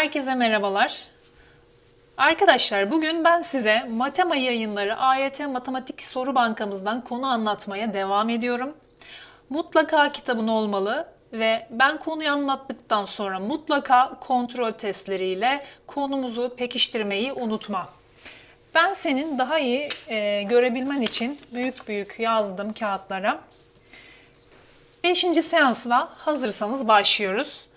Herkese merhabalar. Arkadaşlar bugün ben size Matema yayınları AYT Matematik Soru Bankamızdan konu anlatmaya devam ediyorum. Mutlaka kitabın olmalı ve ben konuyu anlattıktan sonra mutlaka kontrol testleriyle konumuzu pekiştirmeyi unutma. Ben senin daha iyi e, görebilmen için büyük büyük yazdım kağıtlara. Beşinci seansla hazırsanız başlıyoruz.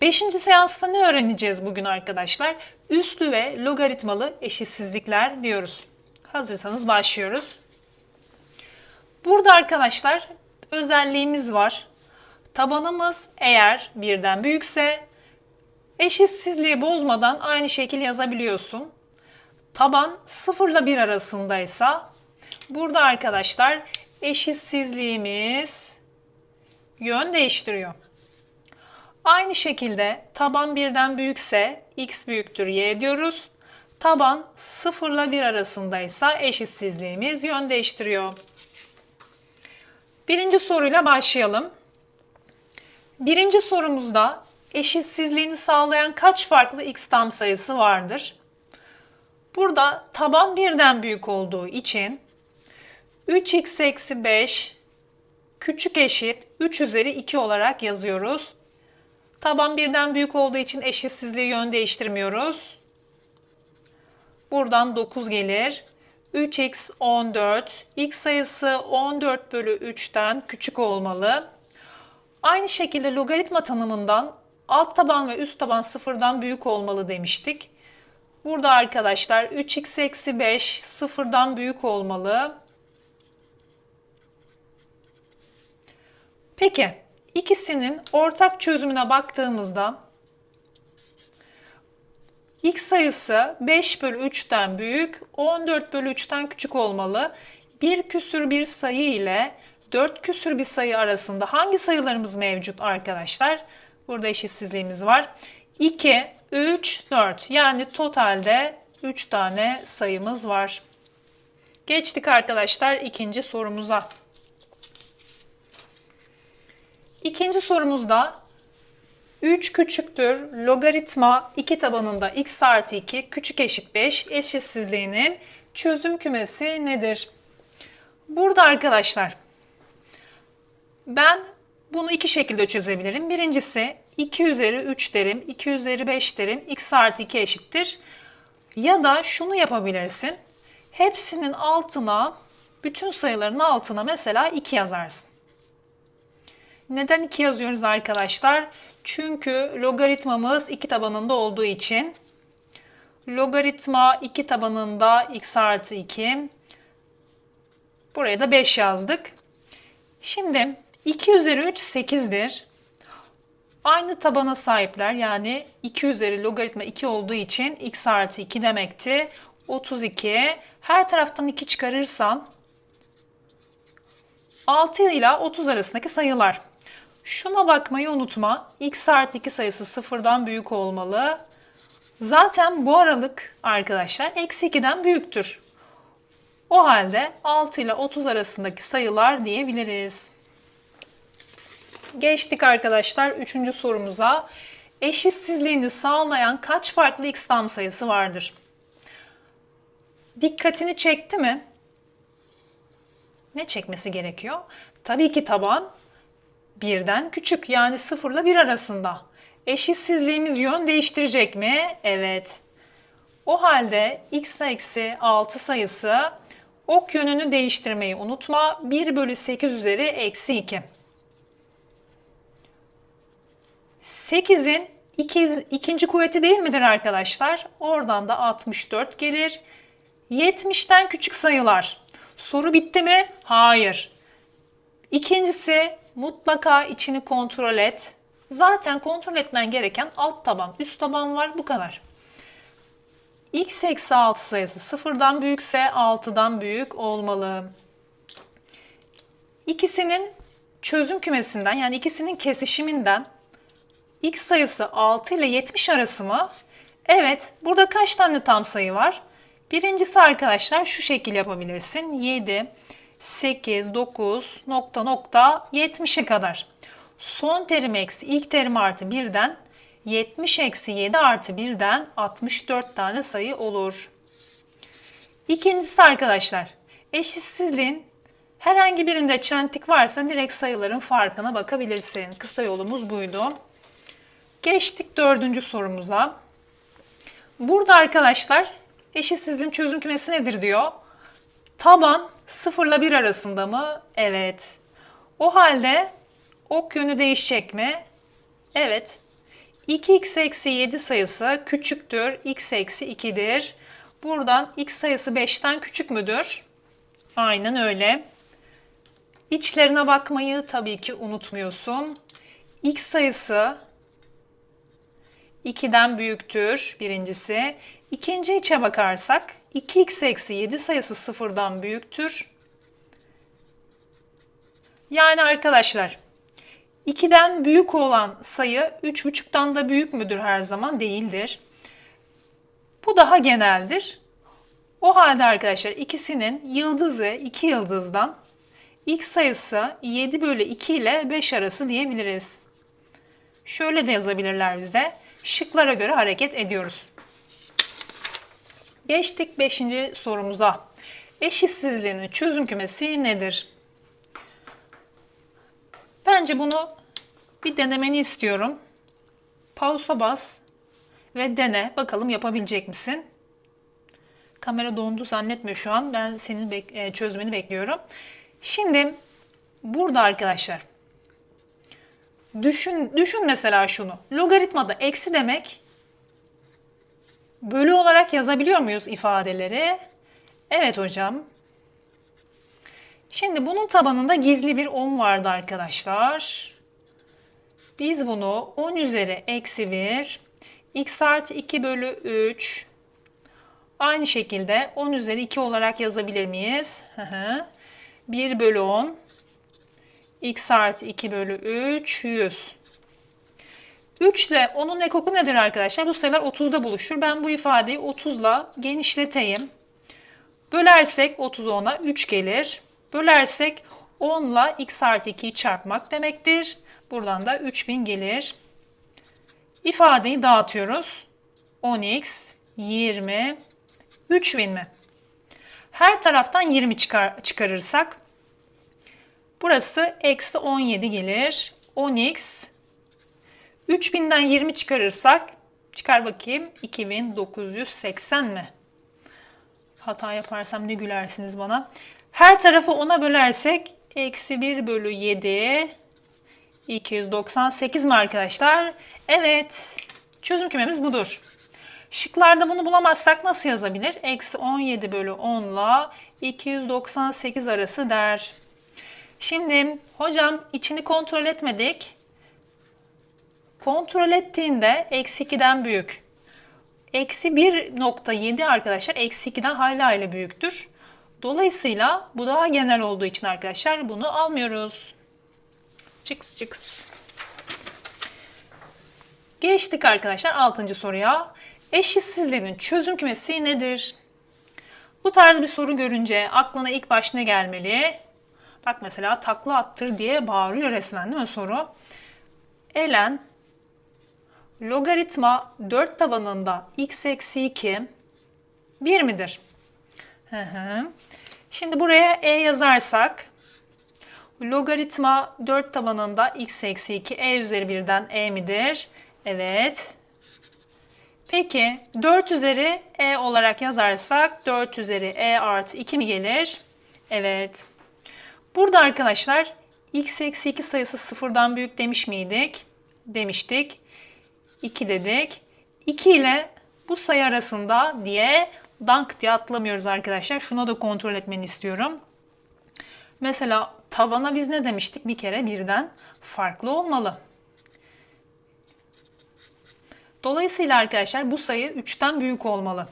Beşinci seansta ne öğreneceğiz bugün arkadaşlar? Üslü ve logaritmalı eşitsizlikler diyoruz. Hazırsanız başlıyoruz. Burada arkadaşlar özelliğimiz var. Tabanımız eğer birden büyükse eşitsizliği bozmadan aynı şekil yazabiliyorsun. Taban 0 ile 1 arasındaysa burada arkadaşlar eşitsizliğimiz yön değiştiriyor. Aynı şekilde taban birden büyükse x büyüktür y diyoruz. Taban 0 ile 1 arasındaysa eşitsizliğimiz yön değiştiriyor. Birinci soruyla başlayalım. Birinci sorumuzda eşitsizliğini sağlayan kaç farklı x tam sayısı vardır? Burada taban birden büyük olduğu için 3x eksi 5 küçük eşit 3 üzeri 2 olarak yazıyoruz. Taban birden büyük olduğu için eşitsizliği yön değiştirmiyoruz. Buradan 9 gelir. 3x 14. x sayısı 14 bölü 3'ten küçük olmalı. Aynı şekilde logaritma tanımından alt taban ve üst taban sıfırdan büyük olmalı demiştik. Burada arkadaşlar 3x eksi 5 sıfırdan büyük olmalı. Peki ikisinin ortak çözümüne baktığımızda x sayısı 5 bölü 3'ten büyük, 14 bölü 3'ten küçük olmalı. Bir küsür bir sayı ile 4 küsür bir sayı arasında hangi sayılarımız mevcut arkadaşlar? Burada eşitsizliğimiz var. 2, 3, 4 yani totalde 3 tane sayımız var. Geçtik arkadaşlar ikinci sorumuza. İkinci sorumuzda 3 küçüktür logaritma 2 tabanında x artı 2 küçük eşit 5 eşitsizliğinin çözüm kümesi nedir? Burada arkadaşlar ben bunu iki şekilde çözebilirim. Birincisi 2 üzeri 3 derim, 2 üzeri 5 derim, x artı 2 eşittir. Ya da şunu yapabilirsin. Hepsinin altına, bütün sayıların altına mesela 2 yazarsın. Neden 2 yazıyoruz arkadaşlar? Çünkü logaritmamız 2 tabanında olduğu için logaritma 2 tabanında x artı 2 buraya da 5 yazdık. Şimdi 2 üzeri 3 8'dir. Aynı tabana sahipler yani 2 üzeri logaritma 2 olduğu için x artı 2 demekti. 32 her taraftan 2 çıkarırsan 6 ile 30 arasındaki sayılar. Şuna bakmayı unutma. x artı 2 sayısı sıfırdan büyük olmalı. Zaten bu aralık arkadaşlar eksi 2'den büyüktür. O halde 6 ile 30 arasındaki sayılar diyebiliriz. Geçtik arkadaşlar 3. sorumuza. Eşitsizliğini sağlayan kaç farklı x tam sayısı vardır? Dikkatini çekti mi? Ne çekmesi gerekiyor? Tabii ki taban birden küçük yani 0 ile 1 arasında. Eşitsizliğimiz yön değiştirecek mi? Evet. O halde x eksi 6 sayısı ok yönünü değiştirmeyi unutma. 1 bölü 8 üzeri eksi 2. 8'in iki, ikinci kuvveti değil midir arkadaşlar? Oradan da 64 gelir. 70'ten küçük sayılar. Soru bitti mi? Hayır. İkincisi mutlaka içini kontrol et. Zaten kontrol etmen gereken alt taban, üst taban var bu kadar. x eksi 6 sayısı sıfırdan büyükse 6'dan büyük olmalı. İkisinin çözüm kümesinden yani ikisinin kesişiminden x sayısı 6 ile 70 arası mı? Evet. Burada kaç tane tam sayı var? Birincisi arkadaşlar şu şekil yapabilirsin. 7, 8, 9, nokta nokta 70'e kadar. Son terim eksi ilk terim artı birden 70 eksi 7 artı 1'den 64 tane sayı olur. İkincisi arkadaşlar, eşitsizliğin herhangi birinde çentik varsa direkt sayıların farkına bakabilirsin. Kısa yolumuz buydu. Geçtik dördüncü sorumuza. Burada arkadaşlar eşitsizliğin çözüm kümesi nedir diyor. Taban 0 ile 1 arasında mı? Evet. O halde ok yönü değişecek mi? Evet. 2x eksi 7 sayısı küçüktür. x eksi 2'dir. Buradan x sayısı 5'ten küçük müdür? Aynen öyle. İçlerine bakmayı tabii ki unutmuyorsun. x sayısı 2'den büyüktür birincisi. İkinci içe bakarsak 2x eksi 7 sayısı 0'dan büyüktür. Yani arkadaşlar 2'den büyük olan sayı 3,5'tan da büyük müdür her zaman? Değildir. Bu daha geneldir. O halde arkadaşlar ikisinin yıldızı 2 yıldızdan x sayısı 7 bölü 2 ile 5 arası diyebiliriz. Şöyle de yazabilirler bize. Şıklara göre hareket ediyoruz. Geçtik 5. sorumuza. Eşitsizliğinin çözüm kümesi nedir? Bence bunu bir denemeni istiyorum. Pausa bas ve dene. Bakalım yapabilecek misin? Kamera dondu zannetme şu an. Ben senin bek- e, çözmeni bekliyorum. Şimdi burada arkadaşlar düşün düşün mesela şunu. Logaritmada eksi demek bölü olarak yazabiliyor muyuz ifadeleri? Evet hocam. Şimdi bunun tabanında gizli bir 10 vardı arkadaşlar. Biz bunu 10 üzeri eksi 1 x artı 2 bölü 3 aynı şekilde 10 üzeri 2 olarak yazabilir miyiz? Hı hı. 1 bölü 10 x artı 2 bölü 3 100. 3 ile 10'un ekoku nedir arkadaşlar? Bu sayılar 30'da buluşur. Ben bu ifadeyi 30 ile genişleteyim. Bölersek 30 10'a 3 gelir. Bölersek 10 ile x artı 2'yi çarpmak demektir. Buradan da 3000 gelir. İfadeyi dağıtıyoruz. 10x 20 3000 mi? Her taraftan 20 çıkar, çıkarırsak burası eksi 17 gelir. 10x 3000'den 20 çıkarırsak çıkar bakayım 2980 mi? Hata yaparsam ne gülersiniz bana. Her tarafı 10'a bölersek eksi 1 bölü 7 298 mi arkadaşlar? Evet. Çözüm kümemiz budur. Şıklarda bunu bulamazsak nasıl yazabilir? Eksi 17 bölü 10 ile 298 arası der. Şimdi hocam içini kontrol etmedik. Kontrol ettiğinde eksi 2'den büyük. Eksi 1.7 arkadaşlar eksi 2'den hayli hayli büyüktür. Dolayısıyla bu daha genel olduğu için arkadaşlar bunu almıyoruz. Çıks çıks. Geçtik arkadaşlar 6. soruya. Eşitsizliğin çözüm kümesi nedir? Bu tarz bir soru görünce aklına ilk baş ne gelmeli? Bak mesela takla attır diye bağırıyor resmen değil mi soru? Elen logaritma 4 tabanında x eksi 2 1 midir? Hı hı. Şimdi buraya e yazarsak logaritma 4 tabanında x eksi 2 e üzeri 1'den e midir? Evet. Peki 4 üzeri e olarak yazarsak 4 üzeri e artı 2 mi gelir? Evet. Burada arkadaşlar x eksi 2 sayısı sıfırdan büyük demiş miydik? Demiştik. 2 dedik. 2 ile bu sayı arasında diye dank diye atlamıyoruz arkadaşlar. Şuna da kontrol etmeni istiyorum. Mesela tavana biz ne demiştik? Bir kere birden farklı olmalı. Dolayısıyla arkadaşlar bu sayı 3'ten büyük olmalı.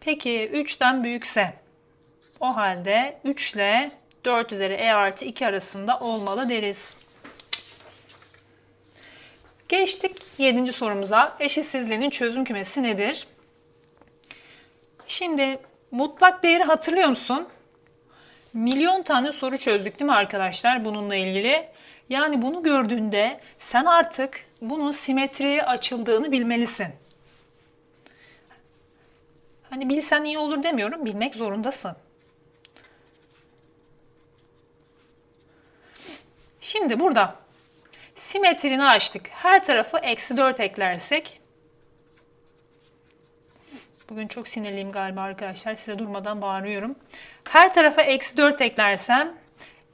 Peki 3'ten büyükse o halde 3 ile 4 üzeri e artı 2 arasında olmalı deriz. Geçtik 7. sorumuza. Eşitsizliğinin çözüm kümesi nedir? Şimdi mutlak değeri hatırlıyor musun? Milyon tane soru çözdük değil mi arkadaşlar bununla ilgili? Yani bunu gördüğünde sen artık bunun simetriye açıldığını bilmelisin. Hani bilsen iyi olur demiyorum, bilmek zorundasın. Şimdi burada simetrini açtık. Her tarafı eksi 4 eklersek. Bugün çok sinirliyim galiba arkadaşlar. Size durmadan bağırıyorum. Her tarafa eksi 4 eklersem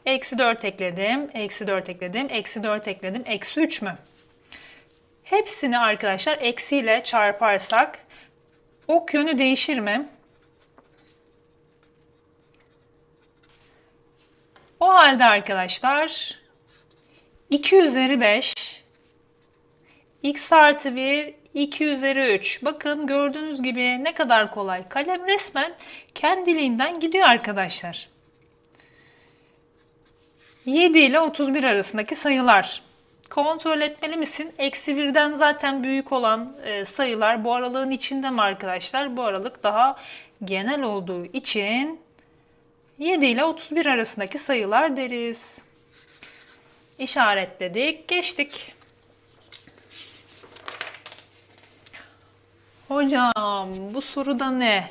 eksi 4 ekledim, eksi 4 ekledim, eksi 4 ekledim, eksi 3 mü? Hepsini arkadaşlar eksiyle çarparsak ok yönü değişir mi? O halde arkadaşlar 2 üzeri 5 x artı 1 2 üzeri 3. Bakın gördüğünüz gibi ne kadar kolay. Kalem resmen kendiliğinden gidiyor arkadaşlar. 7 ile 31 arasındaki sayılar. Kontrol etmeli misin? Eksi 1'den zaten büyük olan e, sayılar bu aralığın içinde mi arkadaşlar? Bu aralık daha genel olduğu için 7 ile 31 arasındaki sayılar deriz. İşaretledik, geçtik. Hocam bu soruda ne?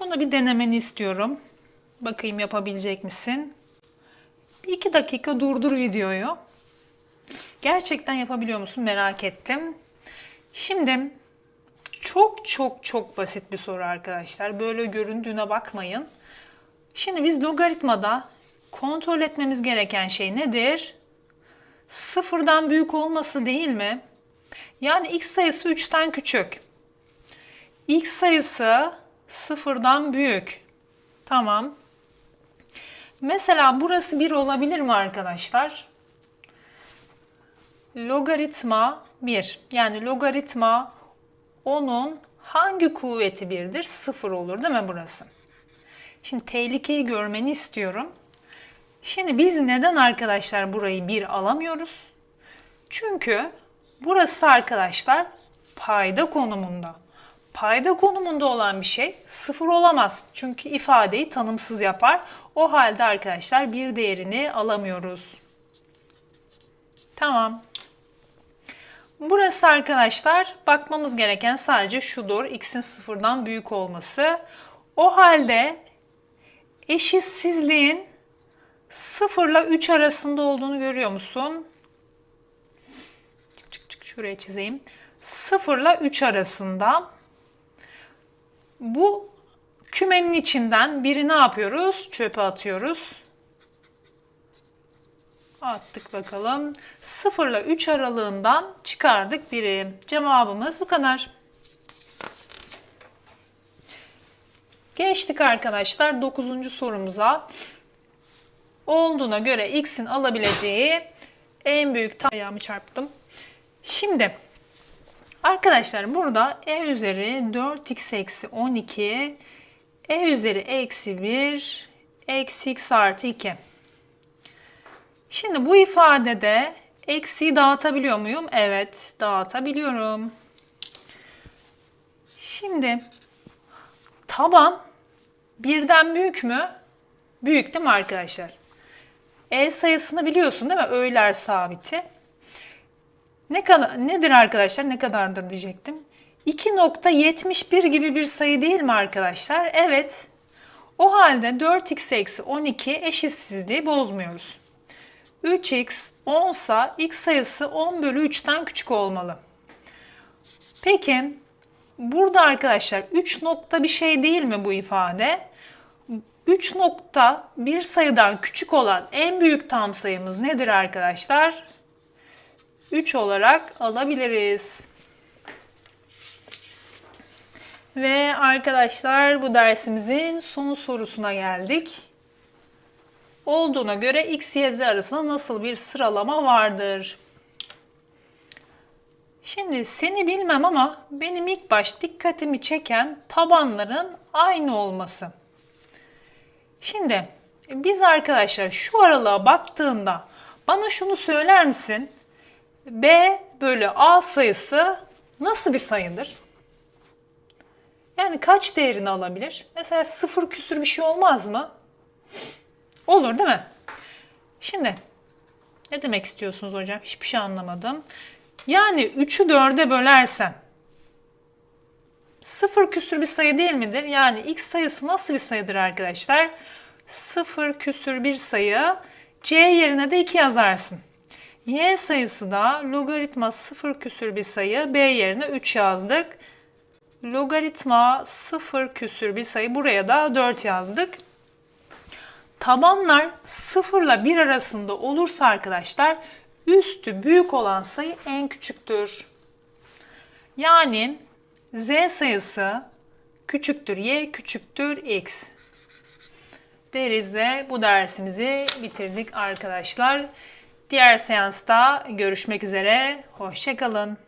Bunu bir denemeni istiyorum. Bakayım yapabilecek misin? Bir iki dakika durdur videoyu. Gerçekten yapabiliyor musun merak ettim. Şimdi çok çok çok basit bir soru arkadaşlar. Böyle göründüğüne bakmayın. Şimdi biz logaritmada kontrol etmemiz gereken şey nedir? Sıfırdan büyük olması değil mi? Yani x sayısı 3'ten küçük. x sayısı sıfırdan büyük. Tamam. Mesela burası 1 olabilir mi arkadaşlar? Logaritma 1. Yani logaritma 10'un hangi kuvveti 1'dir? 0 olur değil mi burası? Şimdi tehlikeyi görmeni istiyorum. Şimdi biz neden arkadaşlar burayı 1 alamıyoruz? Çünkü burası arkadaşlar payda konumunda. Payda konumunda olan bir şey sıfır olamaz. Çünkü ifadeyi tanımsız yapar. O halde arkadaşlar bir değerini alamıyoruz. Tamam. Burası arkadaşlar bakmamız gereken sadece şudur. X'in sıfırdan büyük olması. O halde eşitsizliğin 0 ile 3 arasında olduğunu görüyor musun? Çık çık çık şuraya çizeyim. 0 ile 3 arasında. Bu kümenin içinden biri ne yapıyoruz? Çöpe atıyoruz. Attık bakalım. 0 ile 3 aralığından çıkardık biri. Cevabımız bu kadar. Geçtik arkadaşlar 9. sorumuza. Olduğuna göre x'in alabileceği en büyük ayağımı çarptım. Şimdi arkadaşlar burada e üzeri 4x eksi 12 e üzeri eksi 1 eksi x artı 2. Şimdi bu ifadede eksiyi dağıtabiliyor muyum? Evet dağıtabiliyorum. Şimdi taban birden büyük mü? Büyük değil mi arkadaşlar? E sayısını biliyorsun değil mi? Öğler sabiti. Ne kadar nedir arkadaşlar? Ne kadardır diyecektim. 2.71 gibi bir sayı değil mi arkadaşlar? Evet. O halde 4x eksi 12 eşitsizliği bozmuyoruz. 3x 10 sa x sayısı 10 bölü 3'ten küçük olmalı. Peki burada arkadaşlar 3 nokta bir şey değil mi bu ifade? 3 nokta bir sayıdan küçük olan en büyük tam sayımız nedir arkadaşlar? 3 olarak alabiliriz. Ve arkadaşlar bu dersimizin son sorusuna geldik. Olduğuna göre x, y, z arasında nasıl bir sıralama vardır? Şimdi seni bilmem ama benim ilk baş dikkatimi çeken tabanların aynı olması. Şimdi biz arkadaşlar şu aralığa baktığında bana şunu söyler misin? B bölü A sayısı nasıl bir sayıdır? Yani kaç değerini alabilir? Mesela sıfır küsür bir şey olmaz mı? Olur değil mi? Şimdi ne demek istiyorsunuz hocam? Hiçbir şey anlamadım. Yani 3'ü 4'e bölersen sıfır küsür bir sayı değil midir? Yani x sayısı nasıl bir sayıdır arkadaşlar? Sıfır küsür bir sayı. C yerine de 2 yazarsın. Y sayısı da logaritma sıfır küsür bir sayı. B yerine 3 yazdık. Logaritma sıfır küsür bir sayı. Buraya da 4 yazdık. Tabanlar 0 ile 1 arasında olursa arkadaşlar üstü büyük olan sayı en küçüktür. Yani z sayısı küçüktür y küçüktür x deriz ve bu dersimizi bitirdik arkadaşlar. Diğer seansta görüşmek üzere. Hoşçakalın.